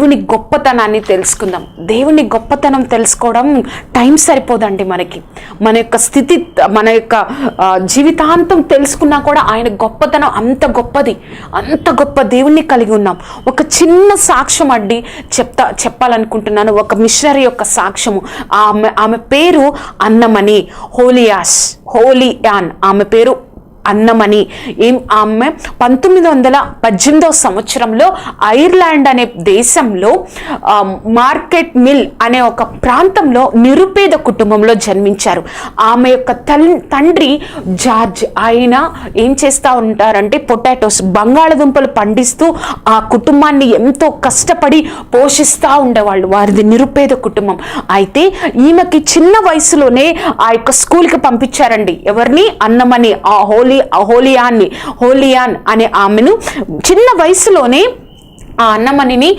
దేవుని గొప్పతనాన్ని తెలుసుకుందాం. దేవుని గొప్పతనం తెలుసుకోవడం టైం సరిపోదండి మనకి. మన యొక్క స్థితి మన యొక్క జీవితాంతం తెలుసుకున్నా కూడా ఆయన గొప్పతనం అంత గొప్పది. అంత గొప్ప దేవుణ్ణి కలిగి ఉన్నాం. ఒక చిన్న సాక్ష్యం అడ్డి చెప్తా చెప్పాలనుకుంటున్నాను. ఒక మిషనరీ యొక్క సాక్ష్యము. ఆమె ఆమె పేరు అన్నమణి హోలియాస్ హోలియాన్. ఆమె పేరు అన్నమని. ఏం ఆమె పంతొమ్మిది వందల పద్దెనిమిదవ సంవత్సరంలో ఐర్లాండ్ అనే దేశంలో మార్కెట్ మిల్ అనే ఒక ప్రాంతంలో నిరుపేద కుటుంబంలో జన్మించారు. ఆమె యొక్క తండ్రి జార్జ్. ఆయన ఏం చేస్తూ ఉంటారంటే పొటాటోస్ బంగాళదుంపలు పండిస్తూ ఆ కుటుంబాన్ని ఎంతో కష్టపడి పోషిస్తూ ఉండేవాళ్ళు. వారిది నిరుపేద కుటుంబం. అయితే ఈమెకి చిన్న వయసులోనే ఆ యొక్క స్కూల్కి పంపించారండి. ఎవరిని? అన్నమని. ఆ హోల్ హోలీ హోలియాన్ని హోలియాన్ అనే ఆమెను చిన్న వయసులోనే ఆ అన్నమణిని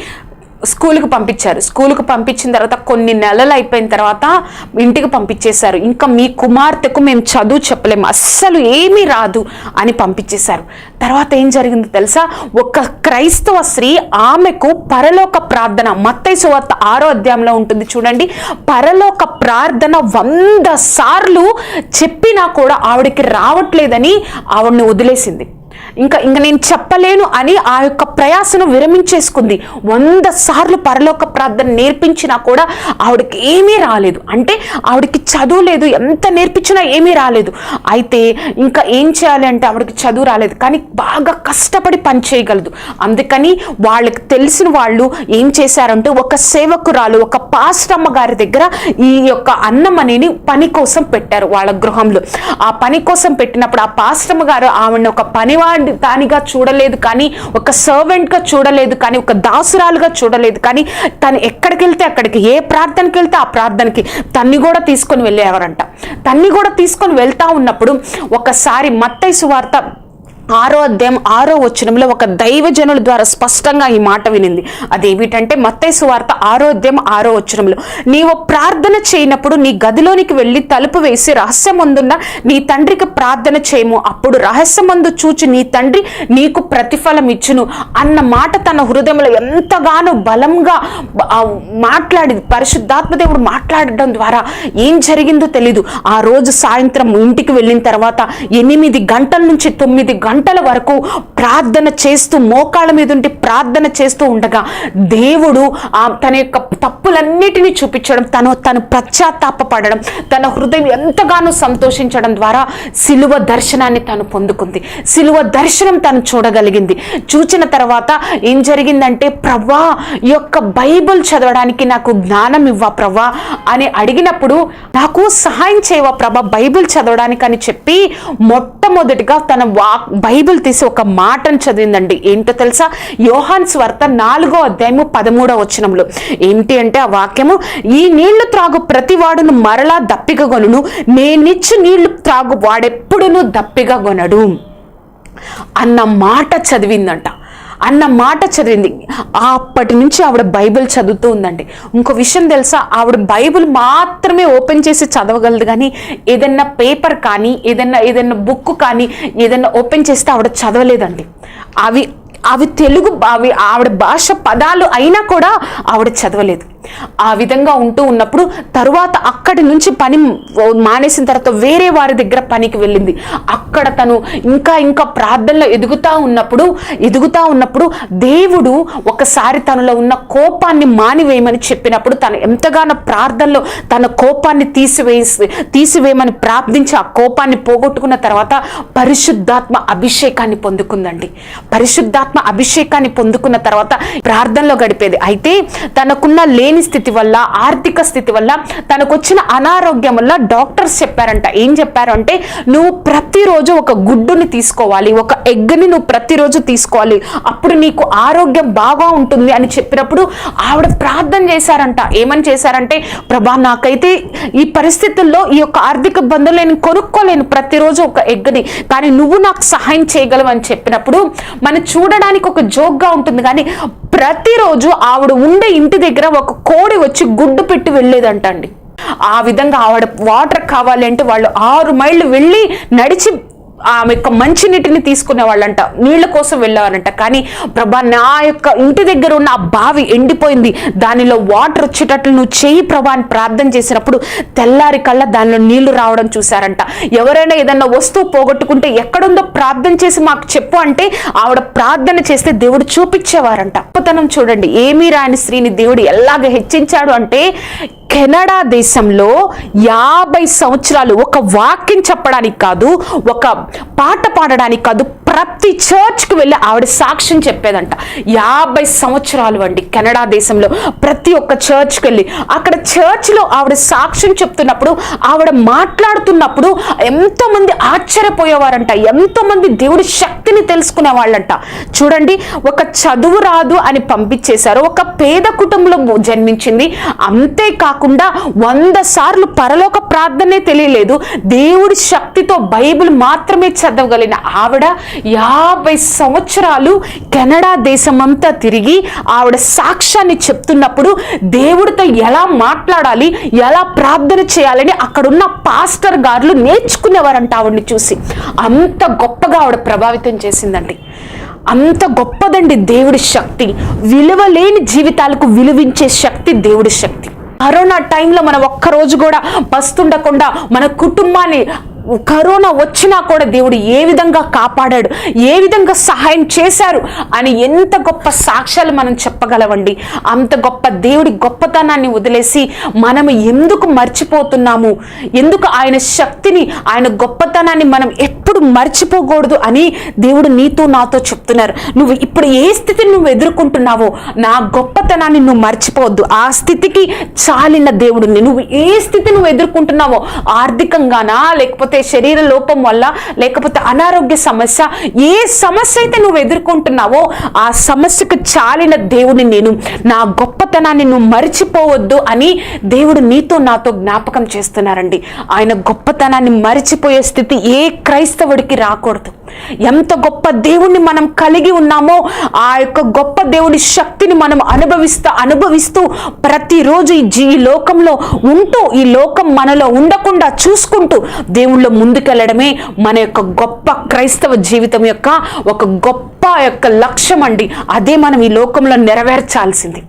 స్కూల్కి పంపించారు. స్కూల్కి పంపించిన తర్వాత కొన్ని నెలలు అయిపోయిన తర్వాత ఇంటికి పంపించేశారు. ఇంకా మీ కుమార్తెకు మేము చదువు చెప్పలేము. అస్సలు ఏమీ రాదు అని పంపించేశారు. తర్వాత ఏం జరిగిందో తెలుసా? ఒక క్రైస్తవ స్త్రీ ఆమెకు పరలోక ప్రార్థన మత్తై సువార్త ఆరో అధ్యాయంలో ఉంటుంది చూడండి. పరలోక ప్రార్థన వంద సార్లు చెప్పినా కూడా ఆవిడకి రావట్లేదని ఆవిడని వదిలేసింది. ఇంకా ఇంకా నేను చెప్పలేను అని ఆ యొక్క ప్రయాసను విరమించేసుకుంది. వంద సార్లు పరలోక ప్రార్థన నేర్పించినా కూడా ఆవిడకి ఏమీ రాలేదు. అంటే ఆవిడకి చదువు లేదు. ఎంత నేర్పించినా ఏమీ రాలేదు. అయితే ఇంకా ఏం చేయాలి అంటే ఆవిడకి చదువు రాలేదు. కానీ బాగా కష్టపడి పని చేయగలదు. అందుకని వాళ్ళకి తెలిసిన వాళ్ళు ఏం చేశారంటే ఒక సేవకురాలు ఒక పాస్టమ్మ గారి దగ్గర ఈ యొక్క అన్నమనేని పని కోసం పెట్టారు వాళ్ళ గృహంలో. ఆ పని కోసం పెట్టినప్పుడు ఆ పాస్టమ్మ గారు ఆవిడని ఒక పని పనివాడి దానిగా చూడలేదు కానీ ఒక సర్వెంట్గా చూడలేదు కానీ ఒక దాసురాలుగా చూడలేదు కానీ తను ఎక్కడికి వెళ్తే అక్కడికి ఏ ప్రార్థనకి వెళ్తే ఆ ప్రార్థనకి తన్ని కూడా తీసుకొని వెళ్ళేవారంట. తన్ని కూడా తీసుకొని వెళ్తా ఉన్నప్పుడు ఒకసారి మత్తైసు వార్త ఆరో అధ్యాయం ఆరో వచనంలో ఒక దైవజనుల ద్వారా స్పష్టంగా ఈ మాట వినింది. అదేమిటంటే మత్తయి వార్త ఆరో అధ్యాయం ఆరో వచనంలో నీవు ప్రార్థన చేయనప్పుడు నీ గదిలోనికి వెళ్ళి తలుపు వేసి రహస్యమందున్న నీ తండ్రికి ప్రార్థన చేయము. అప్పుడు రహస్యమందు చూచి నీ తండ్రి నీకు ప్రతిఫలం ఇచ్చును అన్న మాట తన హృదయంలో ఎంతగానో బలంగా మాట్లాడి పరిశుద్ధాత్మ దేవుడు మాట్లాడడం ద్వారా ఏం జరిగిందో తెలీదు. ఆ రోజు సాయంత్రం ఇంటికి వెళ్ళిన తర్వాత ఎనిమిది గంటల నుంచి తొమ్మిది గంటల వరకు ప్రార్థన చేస్తూ మోకాళ్ళ మీద ఉండి ప్రార్థన చేస్తూ ఉండగా దేవుడు తన యొక్క తప్పులన్నిటినీ చూపించడం తను తను పశ్చాత్తాపడడం తన హృదయం ఎంతగానో సంతోషించడం ద్వారా సిలువ దర్శనాన్ని తను పొందుకుంది. సిలువ దర్శనం తను చూడగలిగింది. చూచిన తర్వాత ఏం జరిగిందంటే ప్రవ్వా ఈ యొక్క బైబిల్ చదవడానికి నాకు జ్ఞానం ఇవ్వా ప్రవ్వా అని అడిగినప్పుడు నాకు సహాయం చేయవా ప్రభా బైబిల్ చదవడానికి అని చెప్పి మొట్టమొదటిగా తన వాక్ బైబిల్ తీసి ఒక మాటను చదివిందండి. ఏంటో తెలుసా? యోహాన్ స్వార్త నాలుగో అధ్యాయము పదమూడో వచనంలో ఏంటి అంటే ఆ వాక్యము? ఈ నీళ్ళు త్రాగు ప్రతివాడును మరలా దప్పికగొనును నేనిచ్చి నీళ్ళు త్రాగు వాడెప్పుడును దప్పిగా కొనడు అన్న మాట చదివిందంట. అన్న మాట చదివింది. అప్పటి నుంచి ఆవిడ బైబిల్ చదువుతూ ఉందండి. ఇంకో విషయం తెలుసా? ఆవిడ బైబిల్ మాత్రమే ఓపెన్ చేసి చదవగలదు కానీ ఏదన్నా పేపర్ కానీ ఏదన్నా ఏదన్నా బుక్ కానీ ఏదన్నా ఓపెన్ చేస్తే ఆవిడ చదవలేదండి. అవి అవి తెలుగు అవి ఆవిడ భాష పదాలు అయినా కూడా ఆవిడ చదవలేదు. ఆ విధంగా ఉంటూ ఉన్నప్పుడు తరువాత అక్కడి నుంచి పని మానేసిన తర్వాత వేరే వారి దగ్గర పనికి వెళ్ళింది. అక్కడ తను ఇంకా ఇంకా ప్రార్థనలో ఎదుగుతా ఉన్నప్పుడు ఎదుగుతా ఉన్నప్పుడు దేవుడు ఒకసారి తనలో ఉన్న కోపాన్ని మానివేయమని చెప్పినప్పుడు తను ఎంతగానో ప్రార్థనలో తన కోపాన్ని తీసివేసి తీసివేయమని ప్రార్థించి ఆ కోపాన్ని పోగొట్టుకున్న తర్వాత పరిశుద్ధాత్మ అభిషేకాన్ని పొందుకుందండి. పరిశుద్ధాత్మ అభిషేకాన్ని పొందుకున్న తర్వాత ప్రార్థనలో గడిపేది. అయితే తనకున్న లే లేని స్థితి వల్ల ఆర్థిక స్థితి వల్ల తనకు వచ్చిన అనారోగ్యం వల్ల డాక్టర్స్ చెప్పారంట. ఏం చెప్పారు అంటే నువ్వు ప్రతిరోజు ఒక గుడ్డుని తీసుకోవాలి ఒక ఎగ్ని నువ్వు ప్రతిరోజు తీసుకోవాలి. అప్పుడు నీకు ఆరోగ్యం బాగా ఉంటుంది అని చెప్పినప్పుడు ఆవిడ ప్రార్థన చేశారంట. ఏమని చేశారంటే ప్రభా నాకైతే ఈ పరిస్థితుల్లో ఈ యొక్క ఆర్థిక ఇబ్బందులు నేను కొనుక్కోలేను ప్రతిరోజు ఒక ఎగ్ని కానీ నువ్వు నాకు సహాయం చేయగలవు అని చెప్పినప్పుడు మనం చూడడానికి ఒక జోక్గా ఉంటుంది. కానీ ప్రతిరోజు ఆవిడ ఉండే ఇంటి దగ్గర ఒక కోడి వచ్చి గుడ్డు పెట్టి వెళ్ళేదంట అండి ఆ విధంగా ఆవిడ వాటర్ కావాలి అంటే వాళ్ళు ఆరు మైళ్ళు వెళ్ళి నడిచి ఆమె యొక్క మంచినీటిని తీసుకునే వాళ్ళంట నీళ్ళ కోసం వెళ్ళేవారంట కానీ ప్రభా నా యొక్క ఇంటి దగ్గర ఉన్న ఆ బావి ఎండిపోయింది. దానిలో వాటర్ వచ్చేటట్లు నువ్వు చేయి ప్రభా అని ప్రార్థన చేసినప్పుడు తెల్లారి కల్లా దానిలో నీళ్ళు రావడం చూశారంట. ఎవరైనా ఏదన్నా వస్తువు పోగొట్టుకుంటే ఎక్కడుందో ప్రార్థన చేసి మాకు చెప్పు అంటే ఆవిడ ప్రార్థన చేస్తే దేవుడు చూపించేవారంట. అప్పతనం చూడండి. ఏమీ రాని స్త్రీని దేవుడు ఎలాగ హెచ్చించాడు అంటే కెనడా దేశంలో యాభై సంవత్సరాలు ఒక వాక్యం చెప్పడానికి కాదు ఒక పాట పాడడానికి కాదు ప్రతి చర్చ్కి వెళ్ళి ఆవిడ సాక్ష్యం చెప్పేదంట. యాభై సంవత్సరాలు అండి కెనడా దేశంలో ప్రతి ఒక్క చర్చ్కి వెళ్ళి. అక్కడ చర్చ్లో ఆవిడ సాక్ష్యం చెప్తున్నప్పుడు ఆవిడ మాట్లాడుతున్నప్పుడు ఎంతోమంది ఆశ్చర్యపోయేవారంట. ఎంతోమంది దేవుడి శక్తిని తెలుసుకునే వాళ్ళంట. చూడండి ఒక చదువు రాదు అని పంపించేశారు. ఒక పేద కుటుంబంలో జన్మించింది. అంతేకాకుండా వంద సార్లు పరలోక ప్రార్థనే తెలియలేదు. దేవుడి శక్తితో బైబిల్ మాత్రమే చదవగలిగిన ఆవిడ యాభై సంవత్సరాలు కెనడా దేశమంతా తిరిగి ఆవిడ సాక్ష్యాన్ని చెప్తున్నప్పుడు దేవుడితో ఎలా మాట్లాడాలి ఎలా ప్రార్థన చేయాలని అక్కడున్న పాస్టర్ గారులు నేర్చుకునేవారంట ఆవిడని చూసి. అంత గొప్పగా ఆవిడ ప్రభావితం చేసిందండి. అంత గొప్పదండి దేవుడి శక్తి. విలువలేని జీవితాలకు విలువించే శక్తి దేవుడి శక్తి. కరోనా టైంలో మనం ఒక్కరోజు కూడా బస్తుండకుండా మన కుటుంబాన్ని కరోనా వచ్చినా కూడా దేవుడు ఏ విధంగా కాపాడాడు ఏ విధంగా సహాయం చేశారు అని ఎంత గొప్ప సాక్ష్యాలు మనం చెప్పగలవండి. అంత గొప్ప దేవుడి గొప్పతనాన్ని వదిలేసి మనం ఎందుకు మర్చిపోతున్నాము? ఎందుకు ఆయన శక్తిని ఆయన గొప్పతనాన్ని మనం ఎప్పుడు మర్చిపోకూడదు అని దేవుడు నీతో నాతో చెప్తున్నారు. నువ్వు ఇప్పుడు ఏ స్థితిని నువ్వు ఎదుర్కొంటున్నావో నా గొప్పతనాన్ని నువ్వు మర్చిపోవద్దు. ఆ స్థితికి చాలిన దేవుడు నువ్వు ఏ స్థితి నువ్వు ఎదుర్కొంటున్నావో ఆర్థికంగానా లేకపోతే శరీర లోపం వల్ల లేకపోతే అనారోగ్య సమస్య ఏ సమస్య అయితే నువ్వు ఎదుర్కొంటున్నావో ఆ సమస్యకు చాలిన దేవుని నేను నా గొప్పతనాన్ని నువ్వు మరిచిపోవద్దు అని దేవుడు నీతో నాతో జ్ఞాపకం చేస్తున్నారండి. ఆయన గొప్పతనాన్ని మరిచిపోయే స్థితి ఏ క్రైస్తవుడికి రాకూడదు. ఎంత గొప్ప దేవుణ్ణి మనం కలిగి ఉన్నామో ఆ యొక్క గొప్ప దేవుడి శక్తిని మనం అనుభవిస్తూ అనుభవిస్తూ ప్రతిరోజు ఈ జీ లోకంలో ఉంటూ ఈ లోకం మనలో ఉండకుండా చూసుకుంటూ దేవుళ్ళు ముందుకెళ్ళడమే మన యొక్క గొప్ప క్రైస్తవ జీవితం యొక్క ఒక గొప్ప యొక్క లక్ష్యం అండి అదే మనం ఈ లోకంలో నెరవేర్చాల్సింది.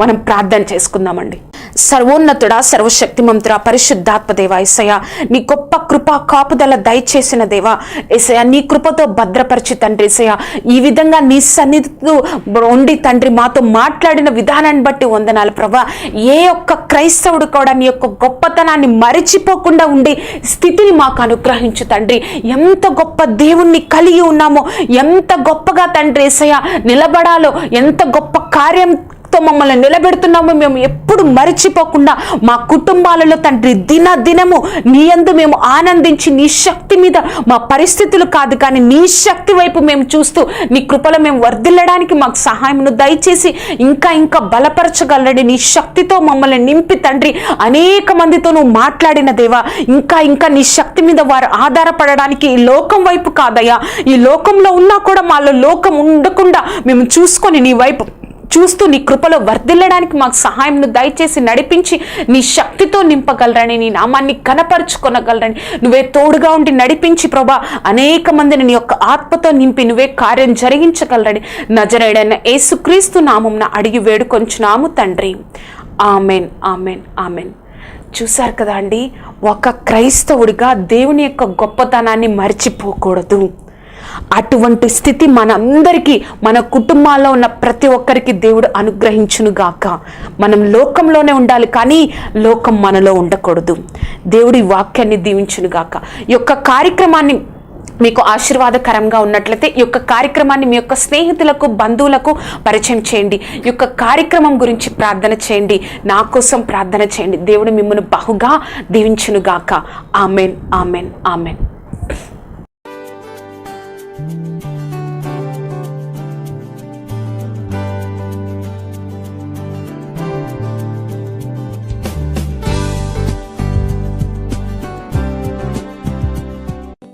మనం ప్రార్థన చేసుకుందామండి. సర్వోన్నతుడా సర్వశక్తిమంతుడా పరిశుద్ధాత్మ దేవ ఎసయ నీ గొప్ప కృప కాపుదల దయచేసిన దేవా ఎసయ నీ కృపతో భద్రపరిచి తండ్రి ఎసయ ఈ విధంగా నీ సన్నిధితో ఉండి తండ్రి మాతో మాట్లాడిన విధానాన్ని బట్టి వందనాలు ప్రభా. ఏ ఒక్క క్రైస్తవుడు కూడా నీ యొక్క గొప్పతనాన్ని మరిచిపోకుండా ఉండే స్థితిని మాకు అనుగ్రహించు తండ్రి. ఎంత గొప్ప దేవుణ్ణి కలిగి ఉన్నామో ఎంత గొప్పగా తండ్రి ఏసయ నిలబడాలో ఎంత గొప్ప కార్యం తో మమ్మల్ని నిలబెడుతున్నాము మేము ఎప్పుడు మరిచిపోకుండా మా కుటుంబాలలో తండ్రి దిన దినము నీ అందు మేము ఆనందించి నీ శక్తి మీద మా పరిస్థితులు కాదు కానీ నీ శక్తి వైపు మేము చూస్తూ నీ కృపలో మేము వర్ధిల్లడానికి మాకు సహాయమును దయచేసి ఇంకా ఇంకా బలపరచగలడి నీ శక్తితో మమ్మల్ని నింపి తండ్రి అనేక మందితో నువ్వు మాట్లాడిన దేవా ఇంకా ఇంకా నీ శక్తి మీద వారు ఆధారపడడానికి ఈ లోకం వైపు కాదయ్యా. ఈ లోకంలో ఉన్నా కూడా మాలో లోకం ఉండకుండా మేము చూసుకొని నీ వైపు చూస్తూ నీ కృపలో వర్ధిల్లడానికి మాకు సహాయంను దయచేసి నడిపించి నీ శక్తితో నింపగలరని నీ నామాన్ని కనపరుచుకొనగలరని నువ్వే తోడుగా ఉండి నడిపించి ప్రభా అనేక మందిని నీ యొక్క ఆత్మతో నింపి నువ్వే కార్యం జరిగించగలరని నజరేడైన ఏసుక్రీస్తు నామంన అడిగి వేడుకొంచున్నాము తండ్రి. Amen amen amen. చూశారు కదా అండి ఒక క్రైస్తవుడిగా దేవుని యొక్క గొప్పతనాన్ని మర్చిపోకూడదు. అటువంటి స్థితి మనందరికీ మన కుటుంబాల్లో ఉన్న ప్రతి ఒక్కరికి దేవుడు అనుగ్రహించును గాక మనం లోకంలోనే ఉండాలి కానీ లోకం మనలో ఉండకూడదు. దేవుడి వాక్యాన్ని దీవించును గాక ఈ యొక్క కార్యక్రమాన్ని మీకు ఆశీర్వాదకరంగా ఉన్నట్లయితే ఈ యొక్క కార్యక్రమాన్ని మీ యొక్క స్నేహితులకు బంధువులకు పరిచయం చేయండి. ఈ యొక్క కార్యక్రమం గురించి ప్రార్థన చేయండి. నా కోసం ప్రార్థన చేయండి. దేవుడు మిమ్మల్ని బహుగా దీవించునుగాక. Amen amen amen.